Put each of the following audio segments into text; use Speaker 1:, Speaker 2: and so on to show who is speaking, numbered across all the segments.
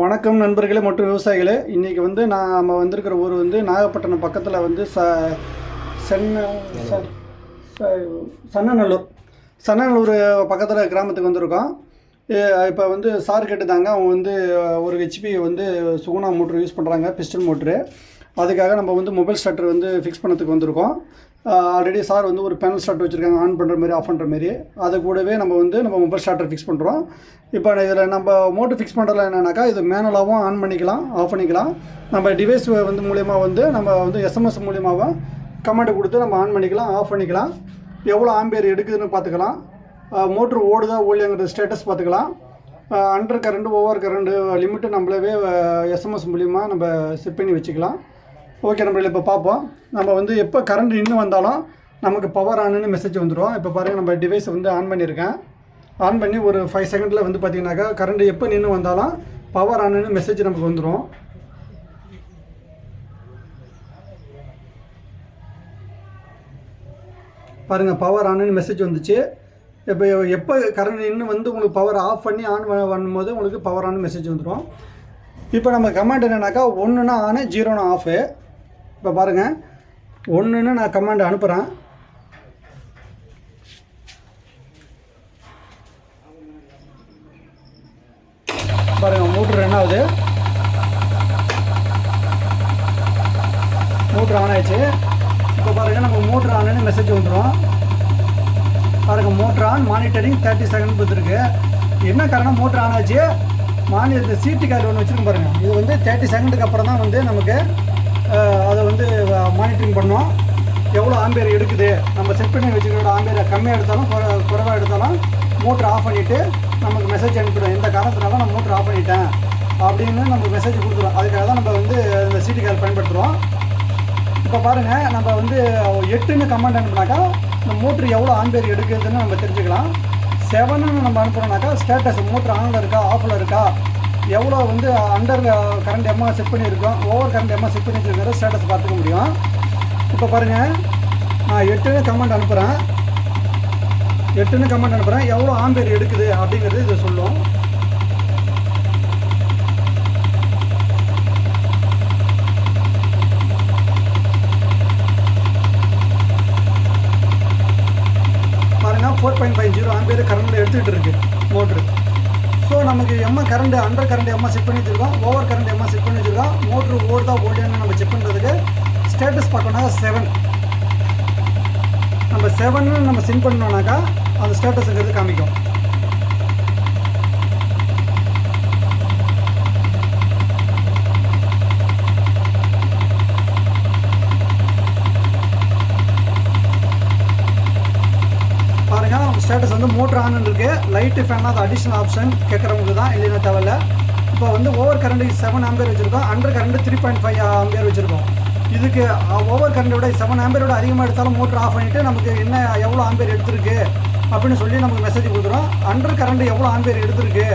Speaker 1: வணக்கம் நண்பர்களே மற்றும் விவசாயிகளே. இன்றைக்கி வந்து நான் நம்ம வந்திருக்கிற ஊர் வந்து நாகப்பட்டினம் பக்கத்தில் வந்து ச சென்ன சன்னநல்லூர். சன்னநல்லூர் பக்கத்தில் கிராமத்துக்கு வந்திருக்கோம். இப்போ வந்து சார் கேட்டுதாங்க. அவங்க வந்து ஒரு ஹெச்பி வந்து சுகுணா மோட்ரு யூஸ் பண்ணுறாங்க பிஸ்டன் மோட்ரு அதுக்காக நம்ம வந்து மொபைல் ஸ்டார்டர் வந்து ஃபிக்ஸ் பண்ணதுக்கு வந்திருக்கோம். ஆல்ரெடி சார் வந்து ஒரு பேனல் ஸ்டார்ட் வச்சுருக்காங்க ஆன் பண்ணுற மாதிரி ஆஃப் பண்ணுற மாதிரி. அது கூடவே நம்ம வந்து நம்ம மொபைல் ஸ்டார்டர் ஃபிக்ஸ் பண்ணுறோம் இப்போ இதில் நம்ம மோட்டர் ஃபிக்ஸ் பண்ணுறதுல என்னென்னாக்கா இது மேனுவலாகவும் ஆன் பண்ணிக்கலாம் ஆஃப் பண்ணிக்கலாம். நம்ம டிவைஸ் வந்து மூலியமாக வந்து நம்ம வந்து எஸ்எம்எஸ் மூலியமாகவும் கமெண்ட் கொடுத்து நம்ம ஆன் பண்ணிக்கலாம் ஆஃப் பண்ணிக்கலாம். எவ்வளோ ஆம்பியர் எடுக்குதுன்னு பார்த்துக்கலாம். மோட்ரு ஓடுதா ஓடலையாங்கிற ஸ்டேட்டஸ் பார்த்துக்கலாம். Under current over current limit நம்மளவே SMS மூலிமா நம்ம செட் பண்ணி வச்சுக்கலாம். ஓகே நம்ம இப்போ பார்ப்போம். நம்ம வந்து எப்போ கரண்ட் இன்னும் வந்தாலும் நமக்கு பவர் ஆனுன்னு மெசேஜ் வந்துடும் இப்போ பாருங்கள் நம்ம டிவைஸை வந்து ஆன் பண்ணியிருக்கேன். ஆன் பண்ணி ஒரு ஃபைவ் செகண்டில் வந்து பார்த்தீங்கன்னாக்கா கரண்ட் எப்போ நின்று வந்தாலும் பவர் ஆனுன்னு மெசேஜ் நமக்கு வந்துடும் பாருங்கள் பவர் ஆனுன்னு மெசேஜ் வந்துச்சு. இப்போ எப்போ கரண்ட் இன்னும் வந்து உங்களுக்கு பவர் ஆஃப் பண்ணி ஆன் பண்ணும்போது உங்களுக்கு பவர் ஆன் மெசேஜ் வந்துடும் இப்போ நம்ம கமெண்ட் என்னென்னாக்கா ஒன்றுனா ஆனு ஜீரோனா ஆஃபு இப்போ பாருங்கள் ஒன்றுன்னு நான் கமாண்ட் அனுப்புகிறேன் பாருங்கள் மோட்ரு என்ன ஆகுது? மோட்ரு ஆன் ஆயிடுச்சு. இப்போ பாருங்கள் நம்ம மோட்ரு ஆன்னு மெசேஜ் வந்துடும் பாருங்கள் motor on monitoring thirty second கொடுத்துருக்கு. என்ன காரணம் மோட்ரு ஆன் ஆச்சு? மானி இந்த சீட்டு கார்டு ஒன்று வச்சுருக்கோம் பாருங்கள் இது வந்து தேர்ட்டி செகண்டுக்கு அப்புறம் தான் வந்து நமக்கு அதை வந்து மானிட்டரிங் பண்ணோம். எவ்வளோ ஆம்பேர் எடுக்குது? நம்ம செட் பண்ணி வச்சுக்கிற ஆம்பேரை கம்மியாக எடுத்தாலும் குறைவாக எடுத்தாலும் மோட்ரு ஆஃப் பண்ணிவிட்டு நமக்கு மெசேஜ் அனுப்பிடும். இந்த காரணத்தினால நான் மோட்ரு ஆஃப் பண்ணிட்டேன். அப்படின்னு நமக்கு மெசேஜ் கொடுத்துரும். அதுக்காக தான் நம்ம வந்து இந்த சிடி கார் பயன்படுத்துகிறோம் இப்போ பாருங்கள் நம்ம வந்து எட்டுன்னு கமெண்ட் அனுப்புனாக்கா இந்த மோட்ரு எவ்வளோ ஆம்பேர் எடுக்குதுன்னு நம்ம தெரிஞ்சுக்கலாம். செவனுன்னு நம்ம அனுப்புகிறோம்னாக்கா ஸ்டேட்டஸ் மோட்ரு ஆனில் இருக்கா ஆஃபில் இருக்கா எவ்வளோ வந்து அண்டர் கரண்ட் எம்மா செட் பண்ணியிருக்கோம்? ஓவர் கரண்ட் எம்மா செட் பண்ணியிருக்கிற ஸ்டேட்டஸ் பார்த்துக்க முடியும். இப்போ பாருங்கள் நான் எட்டுன்னு கமெண்ட் அனுப்புகிறேன் எட்டுன்னு கமெண்ட் அனுப்புகிறேன் எவ்வளோ ஆம்பேர் எடுக்குது அப்படிங்கிறது இதை சொல்லும். பாருங்க four point five zero ampere கரண்ட்டில் எடுத்துக்கிட்டு இருக்குது மோட்ரு ஸோ நமக்கு எம்மா கரண்ட் அண்டர் கரண்ட் எம்மா செக் பண்ணி வச்சிருக்கோம். ஓவர் கரண்ட் எம்மா செக் பண்ணி வச்சிருக்கோம். மோட்ரு ஓடுதா ஓடியான்னு நம்ம செக் பண்ணுறதுக்கு ஸ்டேட்டஸ் பார்க்கணும்னா செவன் நம்ம செவன்னு நம்ம சென்ட் பண்ணோம்னாக்கா அந்த ஸ்டேட்டஸுங்கிறது காமிக்கும். ஸ்டேட்டஸ் வந்து மோட்ரு ஆன் இருக்கு. லைட்டு ஃபேன் அது அடிஷனல் ஆப்ஷன் கேட்குறவங்களுக்கு தான் இல்லைன்னா தேவையில்ல. இப்போ வந்து ஓவர் கரண்ட் செவன் ஆம்பியர் வச்சுருக்கோம். Under current three point five ampere வச்சுருக்கோம். இதுக்கு ஓவர் கரண்ட் விட செவன் ஆம்பியரோட அதிகமாக எடுத்தாலும் மோட்டர் ஆஃப் பண்ணிவிட்டு நமக்கு என்ன எவ்வளோ ஆம்பியர் எடுத்திருக்கு அப்படின்னு சொல்லி நமக்கு மெசேஜ் கொடுத்துரும் அண்டர் கரண்ட் எவ்வளோ ஆம்பியர் எடுத்திருக்கு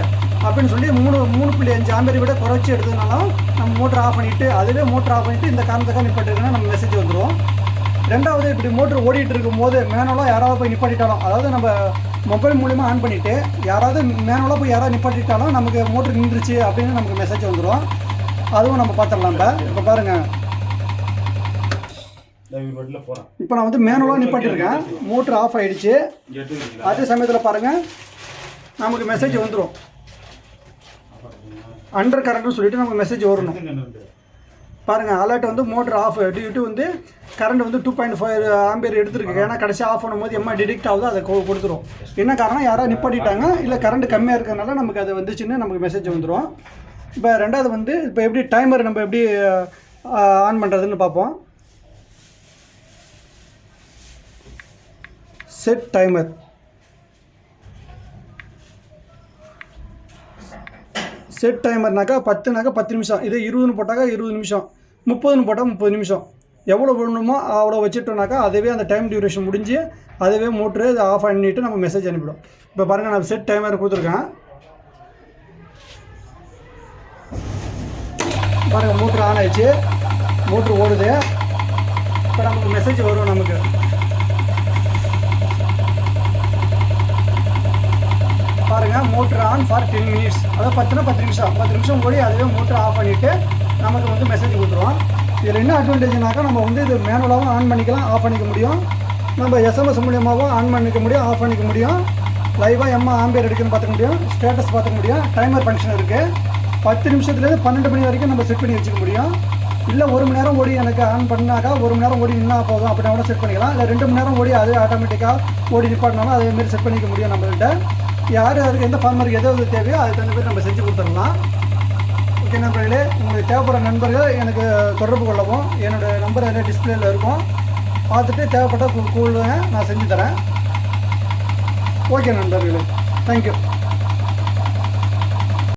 Speaker 1: அப்படின்னு சொல்லி மூணு மூணு புள்ளி அஞ்சு ஆம்பியர் விட குறைச்சி எடுத்ததுனாலும் நம்ம மோட்டர் ஆஃப் பண்ணிவிட்டு அதுவே மோட்டர் ஆஃப் பண்ணிவிட்டு இந்த காரணத்துக்காக நிப்பாட்டிருக்குன்னா நம்ம மெசேஜ் வந்துடும் ரெண்டாவது இப்படி மோட்ரு ஓடிட்டு இருக்கும்போது மேனுவலாக யாராவது போய் நிப்பாட்டிட்டாலும் அதாவது நம்ம மொபைல் மூலிமா ஆன் பண்ணிவிட்டு யாராவது மேனுவலாக போய் யாராவது நிப்பாட்டிட்டாலும் நமக்கு மோட்ரு நின்றுச்சு அப்படின்னு நமக்கு மெசேஜ் வந்துடும் அதுவும் நம்ம பார்த்துடலாம் இப்போ. இப்போ பாருங்கள் இப்போ நான் வந்து மேனுவலாக நிப்பாட்டியிருக்கேன். மோட்ரு ஆஃப் ஆகிடுச்சு அதே சமயத்தில் பாருங்கள் நமக்கு மெசேஜ் வந்துடும் அண்டர் கரண்ட்னு சொல்லிட்டு நமக்கு மெசேஜ் வரணும். பாருங்கள் அலர்ட் வந்து மோட்டர் ஆஃப் டியூட்டு வந்து கரண்ட் வந்து டூ பாயிண்ட் ஃபைவ் ஆம்பியர் எடுத்துருக்கு. ஏன்னா கடைசி ஆஃப் பண்ணும்போது எம்மா டிடெக்ட் ஆகுது அதை கொடுத்துரும். என்ன காரணம்? யாராவது நிப்பாட்டிட்டாங்க. இல்லை கரண்ட் கம்மியாக இருக்கிறதுனால நமக்கு அது வந்துச்சுன்னு நமக்கு மெசேஜ் வந்துடும் இப்போ ரெண்டாவது வந்து இப்போ எப்படி டைமர் நம்ம எப்படி ஆன் பண்ணுறதுன்னு பார்ப்போம். செட் டைமர் செட் டைமர்னாக்கா பத்துனாக்கா பத்து நிமிஷம். இதே இருபதுன்னு போட்டாக்கா இருபது நிமிஷம். முப்பதுன்னு போட்டால் முப்பது நிமிஷம். எவ்வளோ வேணுமோ அவ்வளோ வச்சுட்டோம்னாக்கா அதுவே அந்த டைம் டியூரேஷன் முடிஞ்சு அதுவே மோட்ரு அதை ஆஃப் பண்ணிவிட்டு நம்ம மெசேஜ் அனுப்பிடும். இப்போ பாருங்கள் நான் செட் டைமர் கொடுத்துருக்கேன். பாருங்கள் மோட்ரு ஆன் ஆயிடுச்சு. மோட்ரு ஓடுது. இப்போ நமக்கு மெசேஜ் வரும் நமக்கு. பாருங்கள் motor on for ten minutes அதாவது பத்துனா பத்து நிமிஷம். பத்து நிமிஷம் ஓடி அதுவே மோட்ரு ஆஃப் பண்ணிவிட்டு நமக்கு வந்து மெசேஜ் கொடுத்துருவோம் இதில் என்ன அட்வான்டேஜ்னாக்கா நம்ம வந்து இது மேனுவலாகவும் ஆன் பண்ணிக்கலாம் ஆஃப் பண்ணிக்க முடியும். நம்ம எஸ்எம்எஸ் மூலியமாகவும் ஆன் பண்ணிக்க முடியும் ஆஃப் பண்ணிக்க முடியும். லைவாக எம்மா ஆம்பியர் எடுக்குன்னு பார்த்துக்க முடியும். ஸ்டேட்டஸ் பார்த்துக்க முடியும். டைமர் ஃபங்க்ஷன் இருக்குது பத்து நிமிஷத்துலேருந்து பன்னெண்டு மணி வரைக்கும் நம்ம செட் பண்ணி வச்சுக்க முடியும். இல்லை ஒரு மணி நேரம் ஓடி எனக்கு ஆன் பண்ணாக்கா ஒரு மணி நேரம் ஓடி நின்னா போதும் அப்படின்னா கூட செட் பண்ணிக்கலாம். இல்லை ரெண்டு மணி நேரம் ஓடி அது ஆட்டோமேட்டிக்காக ஓடி நிப்பாட்டினாலும் அதேமாரி செட் பண்ணிக்க முடியும் நம்மள்கிட்ட யார் யாருக்கு எந்த ஃபார்மருக்கு எது எது தேவையோ அதுக்கு தகுந்த மாதிரி நம்ம செஞ்சு கொடுத்துடலாம். ஓகே நண்பர்களே உங்களுக்கு தேவைப்படுற நண்பர்கள் எனக்கு தொடர்பு கொள்ளவும் என்னோடய நம்பர் அதில் டிஸ்பிளேயில் இருக்கும். பார்த்துட்டு தேவைப்பட்ட கூ- கூழுங்க நான் செஞ்சு தரேன். ஓகே நண்பர்களே தேங்க்யூ